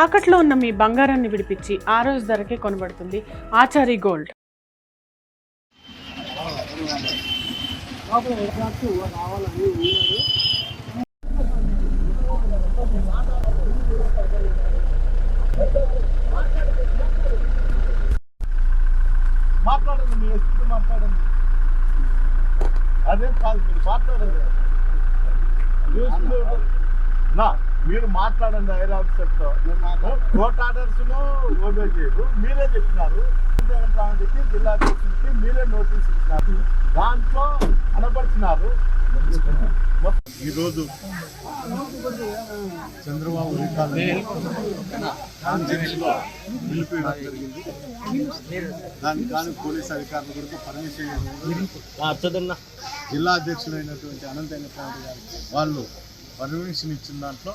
తాకట్లో ఉన్న మీ బంగారాన్ని విడిపించి ఆ రోజు ధరకే కొనబడుతుంది ఆచారి గోల్డ్. మాట్లాడండి మీ ఎస్పీతో మాట్లాడండి. అదేం కాదు మీరు మాట్లాడండి. న్యూస్ నా మీరు మాట్లాడండి ఐర్ ఆఫీసర్తో. కోర్ట్ ఆర్డర్స్ ఓబే చేయరు మీరే చెప్పినారు. జిల్లా అధ్యక్షుడికి మీరే నోటీస్ ఇచ్చినారు. దాంట్లో అనపరిచినారు ఈరోజు చంద్రబాబు జరిగింది. దానికి కానీ పోలీస్ అధికారులు కూడా పర్మిషన్. జిల్లా అధ్యక్షుడైనటువంటి అనంత గారికి వాళ్ళు పర్మిషన్ ఇచ్చిన దాంట్లో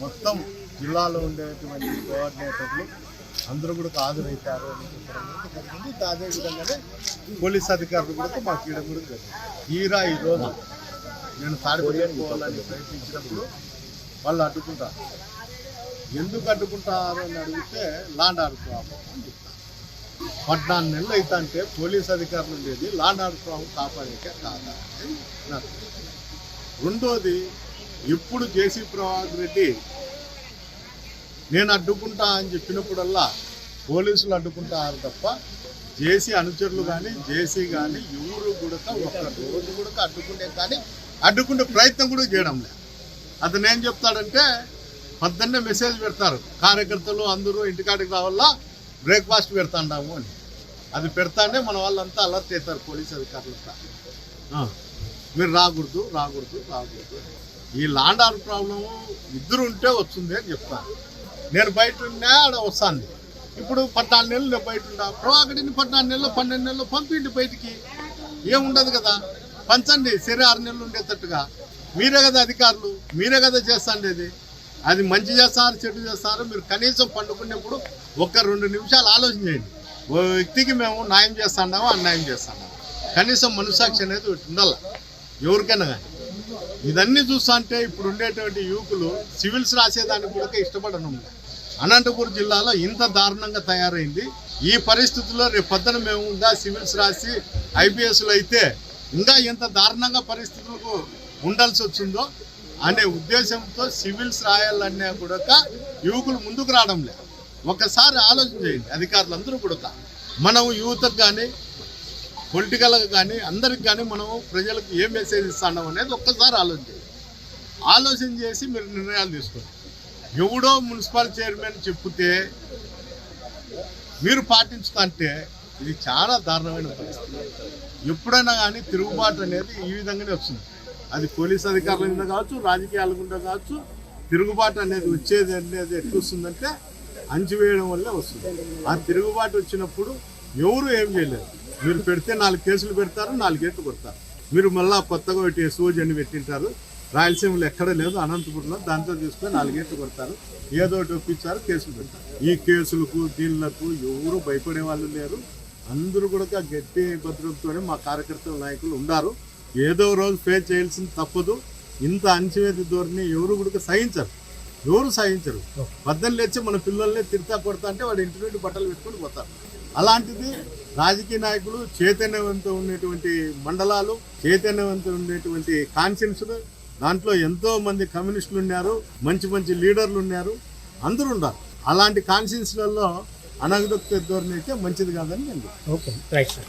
మొత్తం జిల్లాలో ఉండేటువంటి కోఆర్డినేటర్లు అందరూ కూడా హాజరవుతారు అని చెప్పడం కూడా అదే విధంగానే పోలీస్ అధికారులు కూడా మాకు ఇవ్వడం కూడా జరిగింది. ఈరా ఈరోజు నేను తాడిపల్లి పోవాలని ప్రయత్నించినప్పుడు వాళ్ళు అడ్డుకుంటారు ఎందుకు అడ్డుకుంటారు అని అడిగితే లాండ్ ఆర్డర్ ప్రాబ్లం అని చెప్తారు పద్నాలుగు నెలలు అయితే అంటే పోలీస్ అధికారులు ఉండేది లాండ్ ఆర్డర్ ప్రాబ్లం కాపాడేకే కాదా అని నాకు రెండోది ఇప్పుడు జేసీ ప్రభాకర్ రెడ్డి నేను అడ్డుకుంటా అని చెప్పినప్పుడల్లా పోలీసులు అడ్డుకుంటారు తప్ప జేసీ అనుచరులు కానీ జేసీ కానీ ఎవరు కూడా ఒక్క రోజు కూడా అడ్డుకునే కానీ అడ్డుకునే ప్రయత్నం కూడా చేయడం లేదు. అతను ఏం చెప్తాడంటే పొద్దున్నే మెసేజ్ పెడతారు. కార్యకర్తలు అందరూ ఇంటికాడికి రావాలా బ్రేక్ఫాస్ట్ పెడతాండాము అని. అది పెడతానే మన వాళ్ళంతా అలర్ట్ అవుతారు పోలీస్ అధికారులంతా. మీరు రాకూడదు రాకూడదు రాకూడదు ఈ లాండ్ ఆర్డర్ ప్రాబ్లము ఇద్దరు ఉంటే వస్తుంది అని చెప్తాను నేను బయట ఉన్నా ఆడ వస్తాను ఇప్పుడు పద్నాలుగు నెలలు నేను బయట ఉన్నా ప్రభాకడిని పద్నాలుగు నెలలు పన్నెండు నెలలు పంపిండి బయటికి. ఏముండదు కదా? పంచండి సరే ఆరు నెలలు ఉండేటట్టుగా. మీరే కదా అధికారులు మీరే కదా చేస్తాండేది. అది మంచి చేస్తారు చెడు చేస్తారు? మీరు కనీసం పండుకునేప్పుడు ఒక్క రెండు నిమిషాలు ఆలోచన చేయండి. ఓ వ్యక్తికి మేము న్యాయం చేస్తాండామో అన్యాయం చేస్తాండాము? కనీసం మనసాక్షి అనేది ఒకటి ఉండాలి. ఎవరికైనా కానీ. ఇదన్నీ చూస్తా అంటే ఇప్పుడు ఉండేటువంటి యువకులు సివిల్స్ రాసేదానికి కూడా ఇష్టపడను. అనంతపురం జిల్లాలో ఇంత దారుణంగా తయారైంది. ఈ పరిస్థితుల్లో రేపు పొద్దున మేము ఇంకా సివిల్స్ రాసి ఐపీఎస్లు అయితే ఇంకా ఎంత దారుణంగా పరిస్థితులకు ఉండాల్సి వచ్చిందో అనే ఉద్దేశంతో సివిల్స్ రాయాలన్నా కూడా యువకులు ముందుకు రావడం లేదు ఒకసారి ఆలోచన చేయండి అధికారులందరూ కూడా. మనం యువతకు కానీ పొలిటికల్గా కానీ అందరికి కానీ మనం ప్రజలకు ఏ మెసేజ్ ఇస్తున్నాం అనేది ఒక్కసారి ఆలోచన చేయండి ఆలోచన చేసి మీరు నిర్ణయాలు తీసుకోండి. ఎవడో మున్సిపల్ చైర్మన్ చెప్తే మీరు పాటించుకుంటే ఇది చాలా దారుణమైన పరిస్థితి. ఎప్పుడైనా కానీ తిరుగుబాటు అనేది ఈ విధంగానే వస్తుంది. అది పోలీస్ అధికారుల మీద కావచ్చు రాజకీయాల గుండా కావచ్చు తిరుగుబాటు అనేది వచ్చేది అనేది ఎట్లా వస్తుందంటే అంచివేయడం వల్లే వస్తుంది. ఆ తిరుగుబాటు వచ్చినప్పుడు ఎవరు ఏం చేయలేరు. మీరు పెడితే నాలుగు కేసులు పెడతారు నాలుగేట్లు కొడతారు. మీరు మళ్ళీ కొత్తగా ఒకటి ఎస్ఓజీ అని పెట్టింటారు. రాయలసీమలో ఎక్కడ లేదు అనంతపురంలో దాంతో తీసుకొని నాలుగేట్లు కొడతారు. ఏదో ఒకటి ఒప్పించారు కేసులు పెడతారు. ఈ కేసులకు దీనిలకు ఎవరు భయపడే వాళ్ళు లేరు. అందరూ కూడా గట్టి భద్రతతోనే మా కార్యకర్తల నాయకులు ఉన్నారు ఏదో రోజు ఫేస్ చేయాల్సింది తప్పదు. ఇంత అణచివేత ధోరణి ఎవరు కూడా సహించరు. ఎవరు సహించరు. బద్దలు లేచి మన పిల్లల్ని తిడతా కొడతా అంటే వాడు ఇంటి నుండి బట్టలు పెట్టుకొని పోతారు అలాంటిది రాజకీయ నాయకులు చైతన్యవంతం ఉన్నటువంటి మండలాలు చైతన్యవంతం ఉండేటువంటి కాన్షియన్స్లు దాంట్లో ఎంతో మంది కమ్యూనిస్టులు ఉన్నారు మంచి మంచి లీడర్లు ఉన్నారు అందరూ ఉన్నారు. అలాంటి కాన్షియన్స్లలో అనగదొక్కే ధోరణి అయితే మంచిది కాదని నేను ఓకే. Right sir.